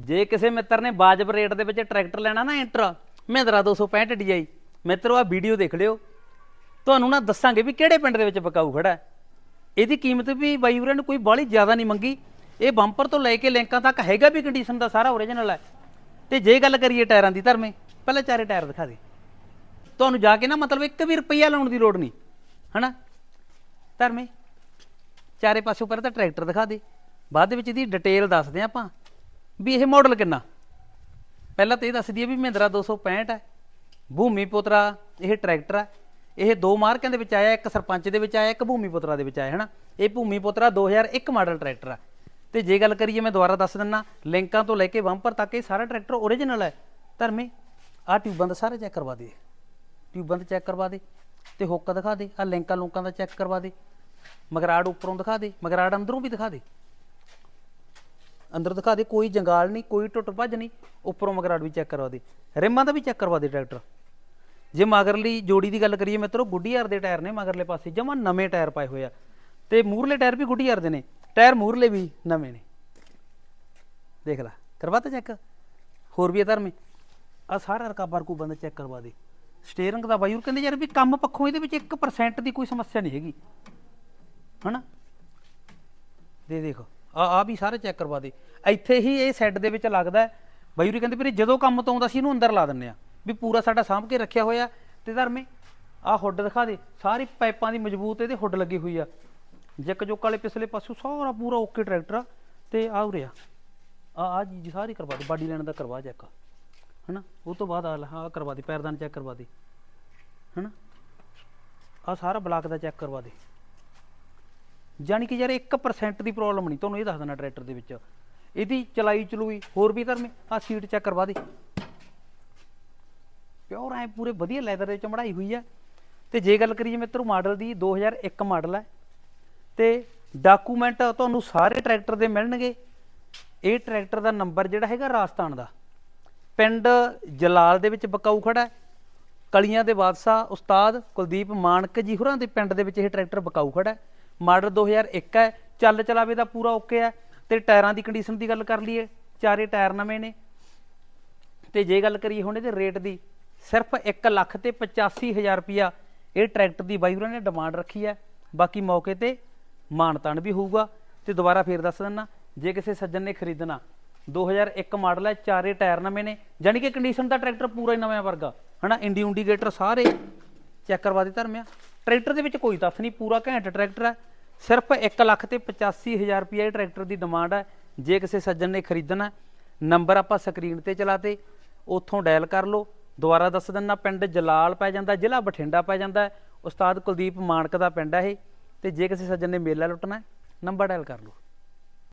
ਜੇ ਕਿਸੇ ਮਿੱਤਰ ਨੇ ਵਾਜਬ ਰੇਟ ਦੇ ਵਿੱਚ ਟਰੈਕਟਰ ਲੈਣਾ ਨਾ ਇੰਟਰ, ਮਹਿੰਦਰਾ 265 DI ਮਿੱਤਰੋ ਆ ਵੀਡੀਓ ਦੇਖ ਲਿਓ। ਤੁਹਾਨੂੰ ਨਾ ਦੱਸਾਂਗੇ ਵੀ ਕਿਹੜੇ ਪਿੰਡ ਦੇ ਵਿੱਚ ਬਕਾਊ ਖੜਾ ਇਹਦੀ ਕੀਮਤ ਵੀ ਬਾਈ ਵੀਰਾਂ ਨੇ ਕੋਈ ਬਾਹਲੀ ਜ਼ਿਆਦਾ ਨਹੀਂ ਮੰਗੀ। ਇਹ ਬੰਪਰ ਤੋਂ ਲੈ ਕੇ ਲਿੰਕਾਂ ਤੱਕ ਹੈਗਾ ਵੀ ਕੰਡੀਸ਼ਨ ਦਾ ਸਾਰਾ ਓਰੀਜਨਲ ਹੈ। ਤੇ ਜੇ ਗੱਲ ਕਰੀਏ ਟਾਇਰਾਂ ਦੀ ਧਰਮੇ, ਪਹਿਲਾਂ ਚਾਰੇ ਟਾਇਰ ਦਿਖਾ ਦੇ। ਤੁਹਾਨੂੰ ਜਾ ਕੇ ਨਾ ਮਤਲਬ ਇੱਕ ਵੀ ਰੁਪਈਆ ਲਾਉਣ ਦੀ ਲੋੜ ਨਹੀਂ, ਹਨਾ? ਧਰਮੇ, ਚਾਰੇ ਪਾਸੇ ਪਹਿਲਾਂ ਤਾਂ ਟਰੈਕਟਰ ਦਿਖਾ ਦੇ। ਬਾਅਦ ਵਿੱਚ ਇਹਦੀ ਡਿਟੇਲ ਦੱਸਦੇ ਹਾਂ ਆਪਾਂ। ਵੀ ਇਹ ਮਾਡਲ ਕਿੰਨਾ? ਪਹਿਲਾਂ ਤਾਂ ਇਹ ਦੱਸ ਦਈਏ ਵੀ ਮਹਿੰਦਰਾ 265 ਹੈ। ਭੂਮੀ ਪੁੱਤਰਾ, ਇਹ ਟਰੈਕਟਰ ਹੈ। ਇਹ ਦੋ ਮਾਰਕਿਆਂ ਦੇ ਵਿੱਚ ਆਇਆ, ਇੱਕ ਸਰਪੰਚ ਦੇ ਵਿੱਚ ਆਇਆ, ਇੱਕ ਭੂਮੀ ਪੁੱਤਰਾ ਦੇ ਵਿੱਚ ਆਇਆ, ਹਨਾ? ਇਹ ਭੂਮੀ ਪੁੱਤਰਾ 2001 ਮਾਡਲ ਟਰੈਕਟਰ ਹੈ। ਤੇ ਜੇ ਗੱਲ ਕਰੀਏ, ਮੈਂ ਦੁਬਾਰਾ ਦੱਸ ਦਿੰਨਾ, ਲਿੰਕਾਂ ਤੋਂ ਲੈ ਕੇ ਬੰਪਰ ਤੱਕ ਇਹ ਸਾਰਾ ਟਰੈਕਟਰ ਓਰੀਜਨਲ ਹੈ। ਧਰਮੇ, ਆਹ ਟਿਊਬਾਂ ਦਾ ਸਾਰਾ ਚੈੱਕ ਕਰਵਾ ਦੇ। ਟਿਊਬਾਂ ਦਾ ਚੈੱਕ ਕਰਵਾ ਦੇ, ਤੇ ਹੁੱਕ ਦਿਖਾ ਦੇ, ਆਹ ਲਿੰਕਾਂ ਲੁੰਕਾਂ ਦਾ ਚੈੱਕ ਕਰਵਾ ਦੇ। ਮਗਰਾੜ ਉੱਪਰੋਂ ਦਿਖਾ ਦੇ, ਮਗਰਾੜ ਅੰਦਰੋਂ ਵੀ ਦਿਖਾ ਦੇ। ਅੰਦਰ ਦਿਖਾ ਦੇ, ਕੋਈ ਜੰਗਾਲ ਨਹੀਂ, ਕੋਈ ਟੁੱਟ ਭੱਜ ਨਹੀਂ, ਉੱਪਰੋਂ ਮਗਰਾੜ ਵੀ ਚੈੱਕ ਕਰਵਾ ਦੇ। ਰਿਮਾਂ ਦਾ ਵੀ ਚੈੱਕ ਕਰਵਾ ਦੇ ਟਰੈਕਟਰ ਜੇ ਮਗਰਲੀ ਜੋੜੀ ਦੀ ਗੱਲ ਕਰੀਏ, ਮਿੱਤਰੋ ਗੁੱਡੀਆਰ ਦੇ ਟਾਇਰ ਨੇ ਮਗਰਲੇ ਪਾਸੇ, ਜਮਾਂ ਨਵੇਂ ਟਾਇਰ ਪਾਏ ਹੋਏ ਆ। ਤੇ ਮੂਰਲੇ ਟਾਇਰ ਵੀ ਗੁੱਡੀਆਰ ਦੇ ਨੇ, ਟਾਇਰ ਮੂਰਲੇ ਵੀ ਨਵੇਂ ਨੇ। ਦੇਖ ਲੈ, ਕਰਵਾ ਤਾ ਚੈੱਕ ਹੋਰ ਵੀ ਆ ਧਰਮੇ। ਆ ਸਾਰਾ ਰਕਾਬਾ ਰਕੂਬਾਂ ਦਾ ਚੈੱਕ ਕਰਵਾ ਦੇ। ਸਟੀਅਰਿੰਗ ਦਾ ਬਾਈ ਉਹ ਕਹਿੰਦੇ ਯਾਰ ਵੀ ਕੰਮ ਪੱਖੋਂ ਇਹਦੇ ਵਿੱਚ 1% ਦੀ ਕੋਈ ਸਮੱਸਿਆ ਨਹੀਂ ਹੈਗੀ। ਹਨਾ? ਦੇ ਦੇਖੋ। ਆ ਆ ਵੀ ਸਾਰੇ ਚੈੱਕ ਕਰਵਾ ਦੇ। ਇੱਥੇ ਹੀ ਇਹ ਸੈੱਟ ਦੇ ਵਿੱਚ ਲੱਗਦਾ ਹੈ। ਬਾਈ ਉਰੀ ਕਹਿੰਦੇ ਵੀਰੇ, ਜਦੋਂ ਕੰਮ ਤੋਂ ਆਉਂਦਾ ਸੀ, ਇਹਨੂੰ ਅੰਦਰ ਲਾ ਦਿੰਨੇ ਆ ਵੀ ਪੂਰਾ ਸਾਡਾ ਸਾਂਭ ਕੇ ਰੱਖਿਆ ਹੋਇਆ ਤੇ ਧਰਮੇ ਆ ਹੁੱਡ ਦਿਖਾ ਦੇ। ਸਾਰੀ ਪਾਈਪਾਂ ਦੀ ਮਜ਼ਬੂਤ ਇਹਦੇ ਹੁੱਡ ਲੱਗੀ ਹੋਈ ਆ। ਜੱਕ ਜੋਕ ਵਾਲੇ ਪਿਛਲੇ ਪਾਸੋਂ ਸਾਰਾ ਪੂਰਾ ਓਕੇ ਟਰੈਕਟਰ ਆ। ਤੇ ਆ ਉਰੇ ਆ। ਆ ਆ ਜੀ ਸਾਰੀ ਕਰਵਾ ਦੇ। ਬਾਡੀ ਲਾਈਨ ਦਾ ਕਰਵਾ ਚੈੱਕ ਹਨਾ? ਉਹ ਤੋਂ ਬਾਅਦ ਆ ਆਹ ਕਰਵਾ ਦੇ। ਪੈਰਦਾਨ ਚੈੱਕ ਕਰਵਾ ਦੇ। ਹਨਾ? ਆ ਸਾਰਾ ਬਲਾਕ ਦਾ ਚੈੱਕ ਕਰਵਾ ਦੇ। ਜਾਣੀ ਕਿ ਯਾਰ 1% ਦੀ ਪ੍ਰੋਬਲਮ ਨਹੀਂ, ਤੁਹਾਨੂੰ ਇਹ ਦੱਸ ਦੇਣਾ ਟਰੈਕਟਰ ਦੇ ਵਿੱਚ। ਇਹਦੀ ਚਲਾਈ ਚਲੂਈ ਹੋਰ ਵੀ ਧਰਮੇ ਆ ਸੀਟ ਚੈੱਕ ਕਰਵਾ ਦੇ। ਪਿਓਰ ਐ ਪੂਰੇ ਵਧੀਆ ਲੈਦਰ ਦੇ ਚਮੜਾਈ ਹੋਈ ਆ। ਤੇ ਜੇ ਗੱਲ ਕਰੀਏ ਮਿੱਤਰੋ ਮਾਡਲ ਦੀ 2001 ਮਾਡਲ ਹੈ ਤੇ ਡਾਕੂਮੈਂਟ ਤੁਹਾਨੂੰ ਸਾਰੇ ਟਰੈਕਟਰ ਦੇ ਮਿਲਣਗੇ। ਇਹ ਟਰੈਕਟਰ ਦਾ ਨੰਬਰ ਜਿਹੜਾ ਹੈਗਾ ਰਾਜਸਥਾਨ ਦਾ। ਪਿੰਡ ਜਲਾਲ ਦੇ ਵਿੱਚ ਬਕਾਊ ਖੜਾ ਹੈ। ਕਲੀਆਂ ਦੇ ਬਾਦਸ਼ਾਹ ਉਸਤਾਦ ਕੁਲਦੀਪ ਮਾਨਕ ਜੀ ਹੋਰਾਂ ਦੇ ਪਿੰਡ ਦੇ ਵਿੱਚ ਇਹ ਟਰੈਕਟਰ ਬਕਾਊ ਖੜਾ ਹੈ। ਮਾਡਲ 2001 ਹੈ, ਚੱਲ ਚਲਾਵੇ ਦਾ ਪੂਰਾ ਓਕੇ ਹੈ। ਤੇ ਟਾਇਰਾਂ ਦੀ ਕੰਡੀਸ਼ਨ ਦੀ ਗੱਲ ਕਰ ਲਈਏ, ਚਾਰੇ ਟਾਇਰ ਨਵੇਂ ਨੇ। ਤੇ ਜੇ ਗੱਲ ਕਰੀਏ ਹੁਣ ਇਹਦੇ ਰੇਟ ਦੀ, ਸਿਰਫ 1 ਲੱਖ ਤੇ 85000 ਰੁਪਿਆ ਇਹ ਟਰੈਕਟਰ ਦੀ ਬਾਈ ਉਹਨਾਂ ਨੇ ਡਿਮਾਂਡ ਰੱਖੀ ਹੈ। ਬਾਕੀ ਮੌਕੇ ਤੇ ਮਾਨਤਾਨ ਵੀ ਹੋਊਗਾ। ਤੇ ਦੁਬਾਰਾ ਫੇਰ ਦੱਸ ਦਿੰਨਾ ਜੇ ਕਿਸੇ ਸੱਜਣ ਨੇ ਖਰੀਦਣਾ 2001 ਮਾਡਲ ਹੈ, ਚਾਰੇ ਟਾਇਰ ਨਵੇਂ ਨੇ ਜਾਨੀ ਕਿ ਕੰਡੀਸ਼ਨ ਦਾ ਟਰੈਕਟਰ ਪੂਰਾ ਹੀ ਨਵਾਂ ਵਰਗਾ। ਹਨਾ ਇੰਡੀ ਇੰਡੀਕੇਟਰ ਸਾਰੇ ਚੈੱਕ ਕਰਵਾ ਦੇ ਧਰਮਿਆ ਟਰੈਕਟਰ ਦੇ ਵਿੱਚ ਕੋਈ ਤੱਥ ਨਹੀਂ, ਪੂਰਾ ਘੈਂਟ ਟਰੈਕਟਰ ਹੈ। ਸਿਰਫ 1 ਲੱਖ ਤੇ 85000 ਰੁਪਏ ਇਹ ਟਰੈਕਟਰ ਦੀ ਡਿਮਾਂਡ ਹੈ ਜੇ ਕਿਸੇ ਸੱਜਣ ਨੇ ਖਰੀਦਣਾ, ਨੰਬਰ ਆਪਾਂ ਸਕਰੀਨ ਤੇ ਚਲਾਤੇ, ਉੱਥੋਂ ਡਾਇਲ ਕਰ ਲਓ। ਦੁਬਾਰਾ ਦੱਸ ਦਿੰਨਾ, ਪਿੰਡ ਜਲਾਲ ਪੈ ਜਾਂਦਾ, ਜ਼ਿਲ੍ਹਾ ਬਠਿੰਡਾ ਪੈ ਜਾਂਦਾ। ਉਸਤਾਦ ਕੁਲਦੀਪ ਮਾਨਕ ਦਾ ਪਿੰਡ ਹੈ ਇਹ। ਤੇ ਜੇ ਕਿਸੇ ਸੱਜਣ ਨੇ ਮੇਲਾ ਲੁੱਟਣਾ, ਨੰਬਰ ਡਾਇਲ ਕਰ ਲਓ।